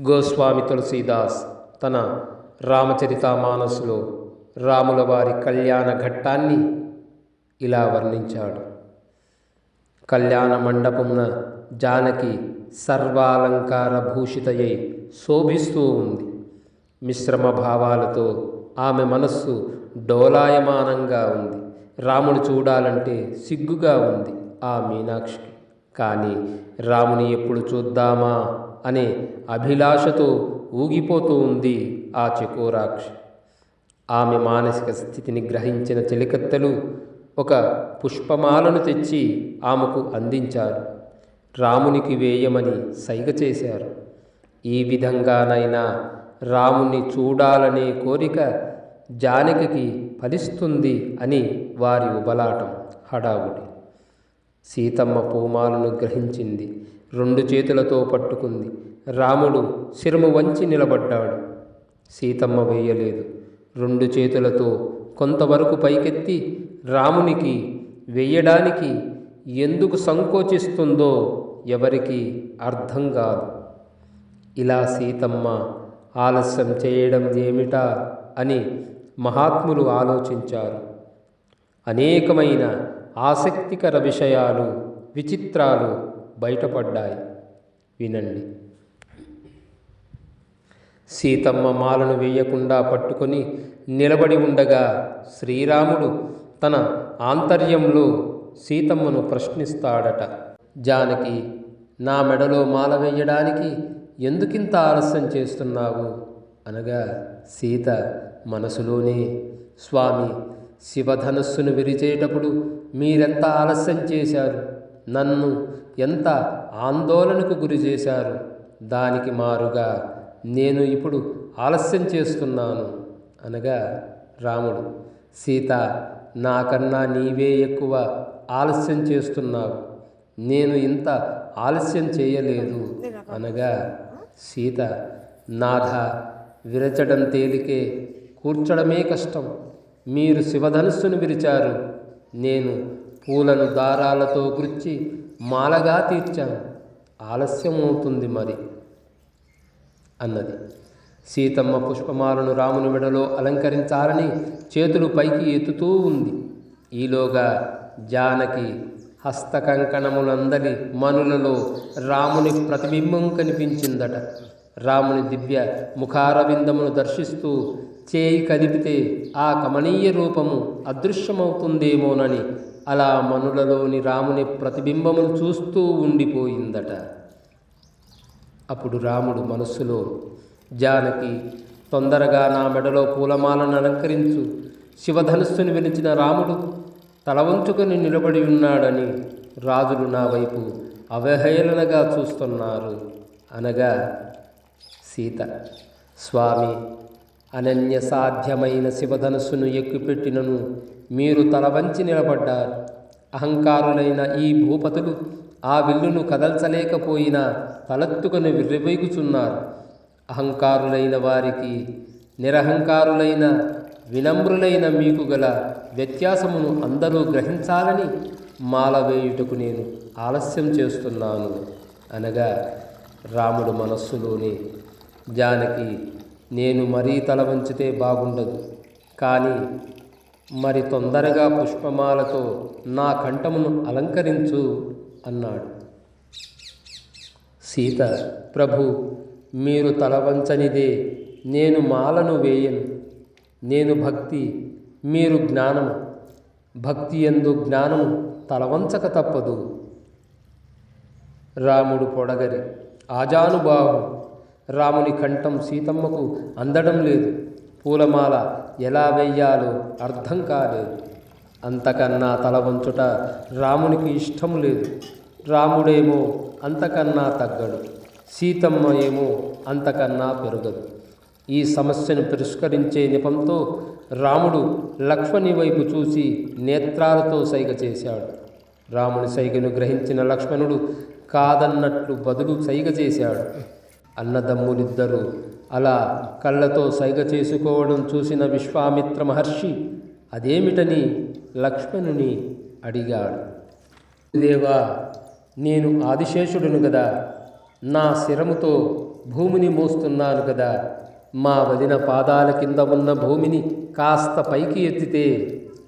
గోస్వామి తులసీదాస్ తన రామచరితామానసులో రాముల వారి కళ్యాణ ఘట్టాన్ని ఇలా వర్ణించాడు. కళ్యాణ మండపమున జానకి సర్వాలంకార భూషితయై శోభిస్తూ ఉంది. మిశ్రమ భావాలతో ఆమె మనస్సు డోలాయమానంగా ఉంది. రాముడు చూడాలంటే సిగ్గుగా ఉంది ఆ మీనాక్షికి. కానీ రాముని ఎప్పుడు చూద్దామా? అనే అభిలాషతో ఊగిపోతూ ఉంది ఆ చకోరాక్షి. ఆమె మానసిక స్థితిని గ్రహించిన చెలికత్తలు ఒక పుష్పమాలను తెచ్చి ఆమెకు అందించారు. రామునికి వేయమని సైగ చేశారు. ఈ విధంగానైనా రాముని చూడాలనే కోరిక జానకికి ఫలిస్తుంది అని వారి ఉబలాటం హడావుడి. సీతమ్మ పూమాలను గ్రహించింది. రెండు చేతులతో పట్టుకుంది. రాముడు శిరము వంచి నిలబడ్డాడు. సీతమ్మ వేయలేదు. రెండు చేతులతో కొంతవరకు పైకెత్తి రామునికి వేయడానికి ఎందుకు సంకోచిస్తుందో ఎవరికి అర్థం కాదు. ఇలా సీతమ్మ ఆలస్యం చేయడం ఏమిటా అని మహాత్ములు ఆలోచించారు. అనేకమైన ఆసక్తికర విషయాలు విచిత్రాలు బయటపడ్డాయి. వినండి. సీతమ్మ మాలను వేయకుండా పట్టుకొని నిలబడి ఉండగా శ్రీరాముడు తన ఆంతర్యంలో సీతమ్మను ప్రశ్నిస్తాడట. జానకి నా మెడలో మాల వేయడానికి ఎందుకింత ఆలస్యం చేస్తున్నావు? అనగా సీత మనసులోనే స్వామి శివధనస్సును విరిచేటప్పుడు మీరెంత ఆలస్యం చేశారు? నన్ను ఎంత ఆందోళనకు గురి చేశారు? దానికి మారుగా నేను ఇప్పుడు ఆలస్యం చేస్తున్నాను అనగా రాముడు. సీత నాకన్నా నీవే ఎక్కువ ఆలస్యం చేస్తున్నావు. నేను ఇంత ఆలస్యం చేయలేదు అనగా సీత నాథ విరచడం తేలికే కూర్చడమే కష్టం. మీరు శివధనుస్సును విరిచారు. నేను పూలను దారాలతో గుర్చి మాలగా తీర్చాను. ఆలస్యం అవుతుంది మరి అన్నది. సీతమ్మ పుష్పమాలను రాముని మెడలో అలంకరించాలని చేతులు పైకి ఎత్తుతూ ఉంది. ఈలోగా జానకి హస్తకంకణములందరి మనులలో రాముని ప్రతిబింబం కనిపించిందట. రాముని దివ్య ముఖారవిందమును దర్శిస్తూ చేయి కదిపితే ఆ కమనీయ రూపము అదృశ్యమవుతుందేమోనని అలా మనులలోని రాముని ప్రతిబింబమును చూస్తూ ఉండిపోయిందట. అప్పుడు రాముడు మనస్సులో జానకి తొందరగా నా మెడలో పూలమాలను అలంకరించు. శివధనుస్సును వినిచిన రాముడు తలవంచుకొని నిలబడి ఉన్నాడని రాజులు నా వైపు అవహేళనగా చూస్తున్నారు. అనగా సీత స్వామి అనన్య సాధ్యమైన శివధనస్సును ఎక్కుపెట్టినను. మీరు తల వంచి నిలబడ్డారు. అహంకారులైన ఈ భూపతులు ఆ విల్లును కదల్చలేకపోయినా తలెత్తుకొని విర్రవీగుచున్నారు. అహంకారులైన వారికి నిరహంకారులైన వినమ్రులైన మీకు గల వ్యత్యాసమును అందరూ గ్రహించాలని మాలవేయుటకు నేను ఆలస్యం చేస్తున్నాను. అనగా రాముడు మనస్సులోనే జానకి నేను మరీ తల వంచితే బాగుండదు. కానీ మరి తొందరగా పుష్పమాలతో నా కంఠమును అలంకరించు అన్నాడు. సీత ప్రభు మీరు తల వంచనిదే నేను మాలను వేయను. నేను భక్తి మీరు జ్ఞానము. భక్తి ఎందు జ్ఞానము తలవంచక తప్పదు. రాముడు పొడగరి ఆజానుభావం రాముని కంఠం సీతమ్మకు అందడం లేదు. పూలమాల ఎలా వెయ్యాలో అర్థం కాలేదు. అంతకన్నా తల వంచుట రామునికి ఇష్టం లేదు. రాముడేమో అంతకన్నా తగ్గడు. సీతమ్మ ఏమో అంతకన్నా పెరగదు. ఈ సమస్యను పరిష్కరించే నిపంతో రాముడు లక్ష్మణి వైపు చూసి నేత్రాలతో సైగ చేశాడు. రాముని సైగను గ్రహించిన లక్ష్మణుడు కాదన్నట్లు బదులు సైగ చేశాడు. అన్నదమ్ములిద్దరూ అలా కళ్ళతో సైగ చేసుకోవడం చూసిన విశ్వామిత్ర మహర్షి అదేమిటని లక్ష్మణుని అడిగాడు. దేవా నేను ఆదిశేషుడును కదా నా శిరముతో భూమిని మోస్తున్నాను కదా మా వదిన పాదాల కింద ఉన్న భూమిని కాస్త పైకి ఎత్తితే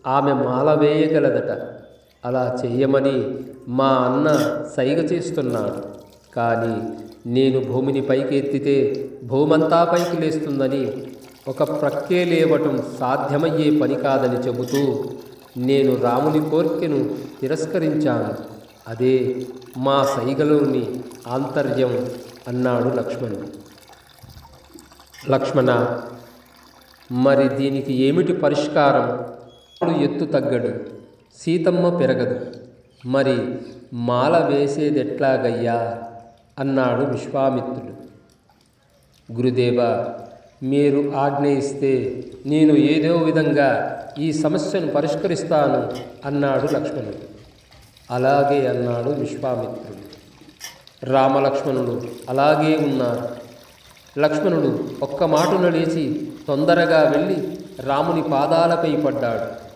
ఆమె మాల వేయగలదట. అలా చేయమని మా అన్న సైగ చేస్తున్నాడు. కానీ నేను భూమిని పైకి ఎత్తితే భూమంతా పైకి లేస్తుందని ఒక ప్రక్కే లేవటం సాధ్యమయ్యే పని కాదని చెబుతూ నేను రాముని కోరికను తిరస్కరించాను. అదే మా సైగలోని ఆంతర్యం అన్నాడు లక్ష్మణుడు లక్ష్మణ మరి దీనికి ఏమిటి పరిష్కారం? రాముడు ఎత్తు తగ్గడు సీతమ్మ పెరగదు. మరి మాల వేసేదెట్లాగయ్యా? అన్నాడు విశ్వామిత్రుడు. గురుదేవ మీరు ఆజ్ఞ ఇస్తే నేను ఏదో విధంగా ఈ సమస్యను పరిష్కరిస్తాను అన్నాడు లక్ష్మణుడు. అలాగే అన్నాడు విశ్వామిత్రుడు. రామలక్ష్మణుడు అలాగే ఉన్నారు. లక్ష్మణుడు ఒక్క మాటున లేచి తొందరగా వెళ్ళి రాముని పాదాలపై పడ్డాడు.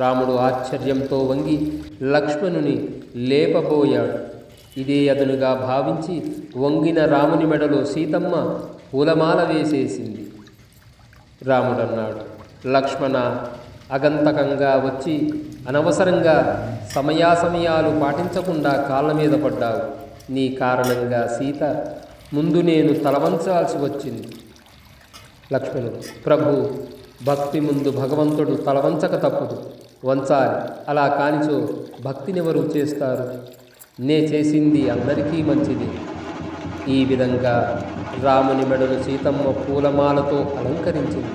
రాముడు ఆశ్చర్యంతో వంగి లక్ష్మణుని లేపబోయాడు. ఇదే అదునుగా భావించి వంగిన రాముని మెడలో సీతమ్మ పూలమాల వేసేసింది. రాముడన్నాడు లక్ష్మణ అగంతకంగా వచ్చి అనవసరంగా సమయాసమయాలు పాటించకుండా కాళ్ళ మీద పడ్డావు. నీ కారణంగా సీత ముందు నేను తలవంచాల్సి వచ్చింది. లక్ష్మణుడు ప్రభు భక్తి ముందు భగవంతుడు తలవంచక తప్పదు. వంచాలి. అలా కానిచో భక్తినెవరు చేస్తారు? నే చేసింది అందరికీ మంచిది. ఈ విధంగా రాముని మెడను సీతమ్మ పూలమాలతో అలంకరించింది.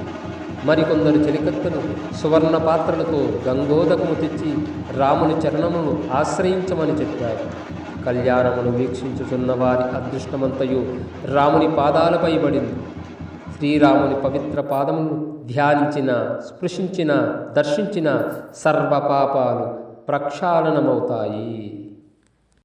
మరికొందరు చెలికత్తలు సువర్ణ పాత్రలతో గంగోదకము తెచ్చి రాముని చరణమును ఆశ్రయించమని చెప్పారు. కళ్యాణమును వీక్షించుచున్న వారి అదృష్టమంతయు రాముని పాదాలపై పడింది. శ్రీరాముని పవిత్ర పాదమును ధ్యానించిన స్పృశించిన దర్శించిన సర్వపాపాలు ప్రక్షాళనమవుతాయి.